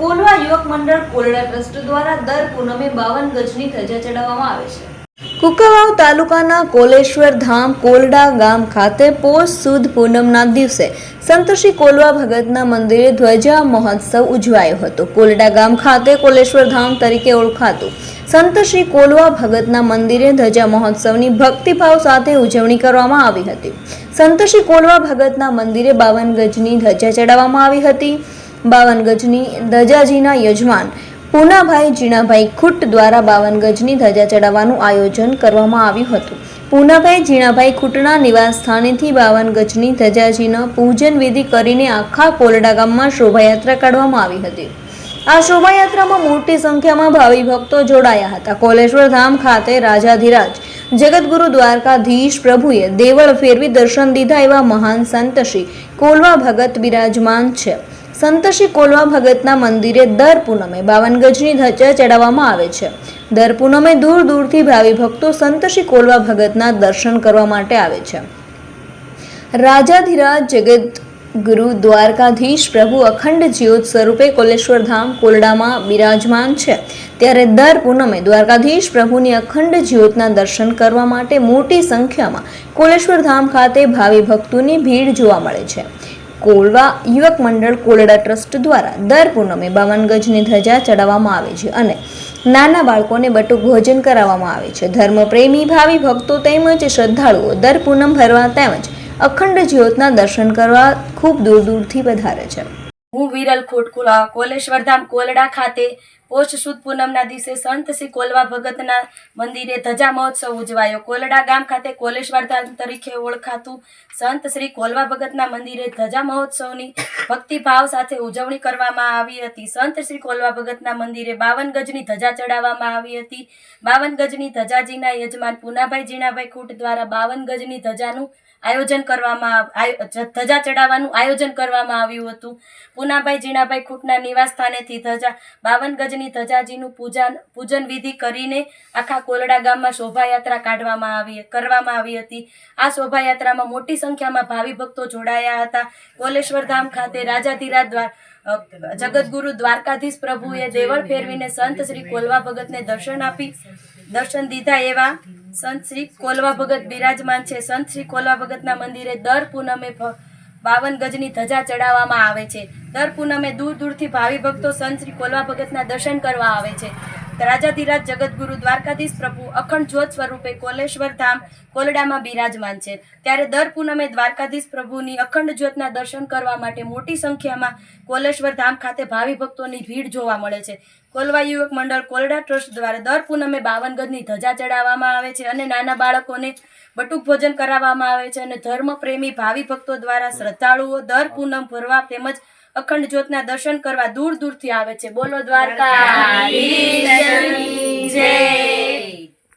કોલવા યુવક મંડળ કોલડા ટ્રસ્ટ દ્વારા દર પૂનમે બાવન ગજની ધજા ચડાવવામાં આવે છે. કુકવાવ તાલુકાના કોલેશ્વર ધામ કોલડા ગામ ખાતે પોષ સુદ પૂનમના દિવસે સંત શ્રી કોલવા ભગતના મંદિરે ધ્વજા મહોત્સવ ઉજવાયો હતો. કોલડા ગામ ખાતે કોલેશ્વર ધામ તરીકે ઓળખાતું સંત શ્રી કોલવા ભગતના મંદિરે ધજા મહોત્સવની ભક્તિભાવ સાથે ઉજવણી કરવામાં આવી હતી. સંત શ્રી કોલવા ભગતના મંદિરે બાવન ગજની ધજા ચડાવવામાં આવી હતી. બાવન ગજની ધજાજીના યજમાન પૂનાભાઈ જીણાભાઈ ખુટ દ્વારા બાવન ગજની ધજા ચડાવવાનું આયોજન કરવામાં આવ્યું હતું. પૂનાભાઈ જીણાભાઈ ખુટના નિવાસ સ્થાનેથી બાવન ગજની ધજાજીના પૂજન વિધિ કરીને આખા કોલડા ગામમાં શોભાયાત્રા કાઢવામાં આવી હતી. આ શોભાયાત્રામાં મોટી સંખ્યામાં ભાવિ ભક્તો જોડાયા હતા. કોલેશ્વર ધામ ખાતે રાજાધિરાજ જગતગુરુ દ્વારકાધીશ પ્રભુએ દેવળ ફેરવી દર્શન દીધા એવા મહાન સંત શ્રી કોલવા ભગત બિરાજમાન છે. સંત શ્રી કોલવા ભગતના મંદિરે દર પૂનમે બાવન ગજની ધજા ચડાવવામાં આવે છે. દર પૂનમે દૂર દૂરથી ભાવિ ભક્તો સંતોષી કોલવા ભગતના દર્શન કરવા માટે આવે છે. રાજાધિરાજ જગત ગુરુ દ્વારકાધીશ પ્રભુ અખંડ જ્યોત સ્વરૂપે કોલેશ્વર ધામ કોલડામાં બિરાજમાન છે. ત્યારે દર પૂનમે દ્વારકાધીશ પ્રભુની અખંડ જ્યોતના દર્શન કરવા માટે મોટી સંખ્યામાં કોલેશ્વર ધામ ખાતે ભાવિ ભક્તોની ભીડ જોવા મળે છે. કોલવા યુવક મંડળ કોલડા ટ્રસ્ટ દ્વારા દર પૂનમે બાવન ગજની ધજા ચડાવવામાં આવે છે અને નાના બાળકોને બટુક ભોજન કરાવવામાં આવે છે. ધર્મપ્રેમી, ભાવિ ભક્તો તેમજ શ્રદ્ધાળુઓ દર પૂનમ ભરવા તેમજ અખંડ જ્યોતના દર્શન કરવા ખૂબ દૂર દૂરથી વધારે છે. હું વિરલ ખોટકુલા કોલેશ્વર ધામ કોલડા ખાતે પોષ સુદ પૂનમના દિવસે સંત શ્રી કોલવા ભગતના મંદિરે ધજા મહોત્સવ ઉજવાયો. કોલડા ગામ ખાતે કોલેશ્વરધામ તરીકે ઓળખાતું સંત શ્રી કોલવા ભગતના મંદિરે ધજા મહોત્સવની ભક્તિભાવ સાથે ઉજવણી કરવામાં આવી હતી. સંત શ્રી કોલવા ભગતના મંદિરે બાવન ગજની ધજા ચડાવવામાં આવી હતી. બાવન ગજની ધજાજીના યજમાન પુનાભાઈ જીણાભાઈ ખૂટ દ્વારા બાવન ગજની ધજાનું આયોજન કરવામાં ધજા ચડાવવાનું આયોજન કરવામાં આવ્યું હતું. પૂનાભાઈ જીણાભાઈ ખૂટના નિવાસ સ્થાનેથી ધજા, બાવન ગજની ધજાજીનું પૂજન પૂજન વિધિ કરીને આખા કોલડા ગામમાં શોભાયાત્રા કાઢવામાં આવી, કરવામાં આવી હતી. આ શોભાયાત્રામાં મોટી સંખ્યામાં ભાવિ ભક્તો જોડાયા હતા. કોલેશ્વર ધામ ખાતે રાજાધીરા દ્વાર જગતગુરુ દ્વારકાધીશ પ્રભુએ દેવળ ફેરવીને સંત શ્રી કોલવા ભગતને દર્શન આપી, દર્શન દીધા એવા સંત શ્રી કોલવા ભગત બિરાજમાન છે. સંત શ્રી કોલવા ભગતના મંદિરે દર પૂનમે બાવન ગજની ધજા ચડાવવામાં આવે છે. દર પૂનમે દૂર દૂરથી ભાવિ ભક્તો સંત શ્રી કોલવા ભગતના દર્શન કરવા આવે છે. રાજાધિરાજ જગતગુરુ દ્વારકાધીશ પ્રભુ અખંડ જ્યોત સ્વરૂપે કોલેશ્વર ધામ કોલડામાં બિરાજમાન છે. ત્યારે દર પૂનમે દ્વારકાધીશ પ્રભુની અખંડ જ્યોતના દર્શન કરવા માટે મોટી સંખ્યામાં કોલેશ્વર ધામ ખાતે ભાવિ ભક્તોની ભીડ જોવા મળે છે. કોલવા યુવક મંડળ કોલડા ટ્રસ્ટ દ્વારા દર પૂનમે બાવન ગજની ધજા ચડાવવામાં આવે છે અને નાના બાળકોને બટુક ભોજન કરાવવામાં આવે છે અને ધર્મ પ્રેમી ભાવિ ભક્તો દ્વારા શ્રદ્ધાળુઓ દર પૂનમ ભરવા તેમજ અખંડ જ્યોતના દર્શન કરવા દૂર દૂરથી આવે છે. બોલો દ્વારકા જય.